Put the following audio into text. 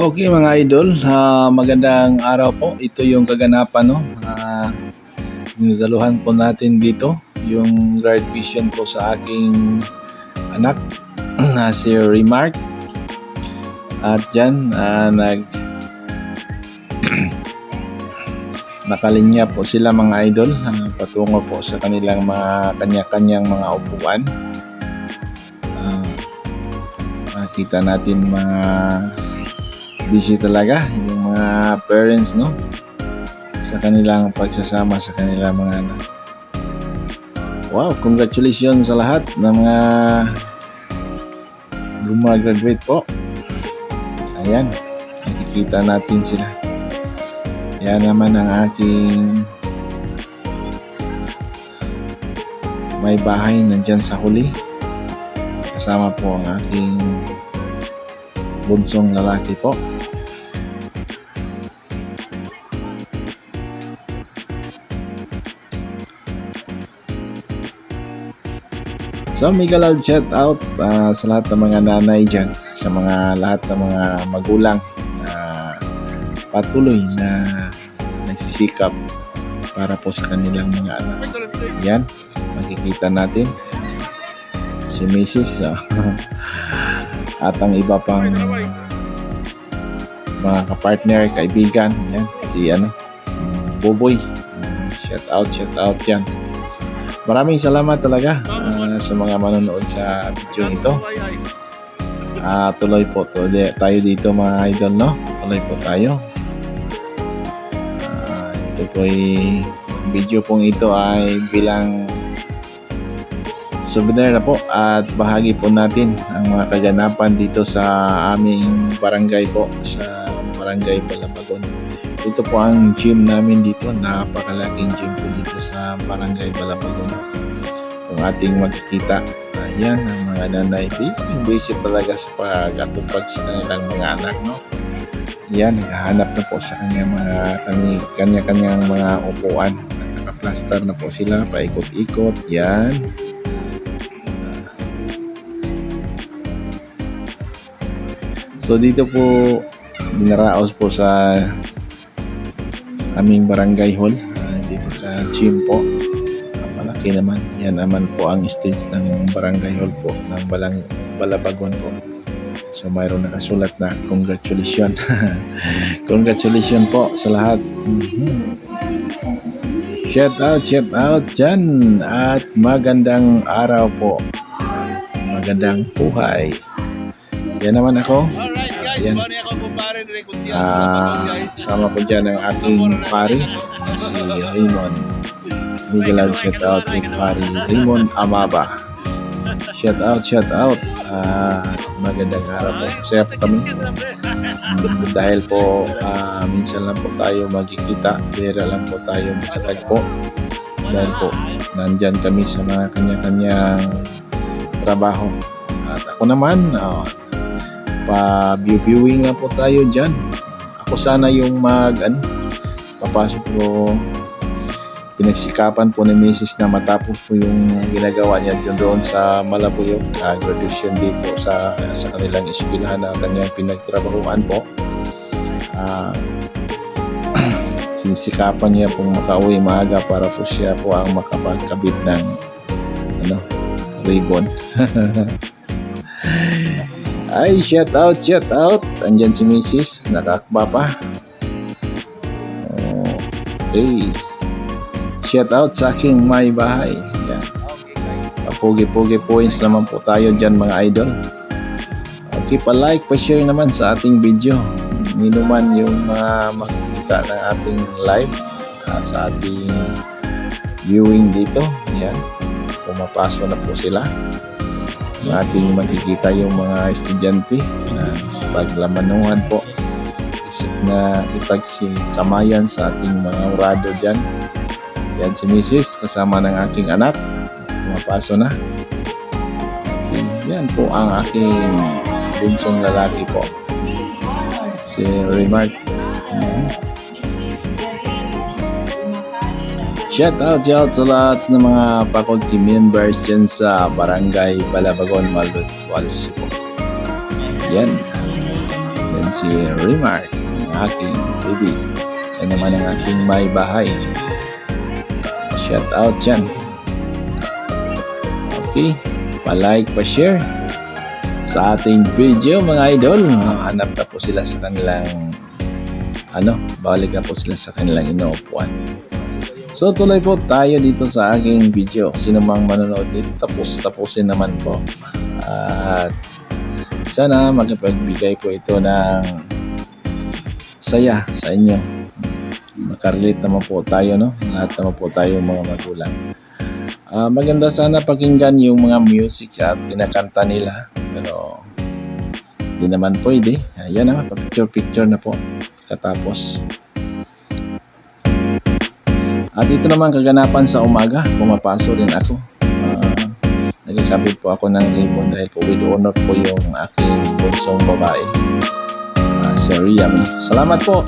Okay mga idol, ah, magandang araw po. Ito yung kaganapan no. Uh, nidaluhan po natin dito yung guard vision po sa aking anak na si Remark. At dyan, ah, nag nakalinya po sila mga idol ah, patungo po sa kanilang mga kanya-kanyang mga upuan. Ah, makita natin mga busy talaga yung mga parents no sa kanilang pagsasama sa kanilang mga anak. Wow, congratulations sa lahat ng mga gumagraduate po. Ayan, nakikita natin sila. Yan naman ang aking may bahay nandyan sa huli. Kasama po ang aking bunsong lalaki po. So, mega loud shout out ah, sa lahat ng mga nanay dyan, sa mga lahat ng mga magulang na patuloy na nagsisikap para po sa kanilang mga anak. Yan, makikita natin si Mrs. ah, at ang iba pang mga kapartner, kaibigan, yan, si ano, Boboy. Shout out, shout out yan. Maraming salamat talaga ah, sa mga manonood sa video ito. Ah, tuloy po to, tayo dito mga idol, no? Tuloy po tayo. Ah, ito po ay video pong ito ay bilang souvenir na po at bahagi po natin ang mga kaganapan dito sa aming barangay po sa barangay Palapagon. Ito po ang gym namin dito. Napakalaking gym po dito sa Barangay Balabagon. Kung ating makikita, ayan ang mga nanay. Busy, busy talaga sa pag-atupag sa kanilang mga anak. No? Yan, naghahanap na po sa kanyang mga kanya-kanyang mga upuan. Nakaplaster na po sila, paikot-ikot. Yan. So dito po dinaraos po sa aming barangay hall uh, dito sa gym malaki naman. Yan naman po ang stage ng barangay hall po ng Balang, Balabagon po. So mayroon nakasulat na congratulations congratulations po sa lahat. Mm-hmm. shout out shout out dyan at magandang araw po. Magandang buhay. Yan naman ako. Yan. Ah, sama ko dyan ang aking pari na si Raymond. Miguel shout out kay pari Raymond Amaba. Shout out, shout out. Ah, magandang araw po. Masaya po kami. Mm, dahil po ah, minsan lang po tayo magkikita. Bera lang po tayo magkatagpo. Dahil po nandyan kami sa mga kanya-kanyang trabaho. At ako naman, ah, pa-viewing nga po tayo dyan. Ako sana yung mag, ano, papasok po, pinagsikapan po ni Mrs. na matapos po yung ginagawa niya dyan doon sa Malabuyog, uh, graduation day po sa, sa kanilang eskwelahan na kanyang pinagtrabahuan po. Uh, sinisikapan niya pong makauwi maaga para po siya po ang makapagkabit ng ano, ribbon. Ay, shout out, shout out. Andyan si Mrs. Nakakba pa. Okay. Shout out sa aking may bahay. Yan. Papugi-pugi points naman po tayo dyan mga idol. Okay, pa-like, pa-share naman sa ating video. Minuman yung mga makikita ng ating live uh, sa ating viewing dito. Yan. Pumapasok na po sila ating makikita yung mga estudyante na sa paglamanuhan po isip na ipagsikamayan sa ating mga urado dyan yan si Mrs. kasama ng aking anak pumapaso na okay. yan po ang aking bunsong lalaki po si Remark mm-hmm. Shout out, shout sa lahat ng mga faculty members dyan sa Barangay Balabagon, Malbon, Walsi po. Yan. Yan si Remark, ang aking baby. Yan naman ang aking may bahay. Shout out dyan. Okay, pa-like, pa-share sa ating video mga idol. Hanap na po sila sa kanilang ano, balik na po sila sa kanilang inuupuan. So tuloy po tayo dito sa aking video. Sino mang manonood dito, tapos tapusin naman po. At sana magapagbigay po ito ng saya sa inyo. Makarelate naman po tayo, no? Lahat naman po tayo mga magulang. Ah, maganda sana pakinggan yung mga music at kinakanta nila. Pero hindi naman pwede. Ayan na, pa-picture-picture na po. Katapos. At ito naman kaganapan sa umaga, pumapaso rin ako. Ah, nagkakabit po ako ng ribbon dahil po with honor po yung aking bunsong babae. Uh, si Riami. Salamat po.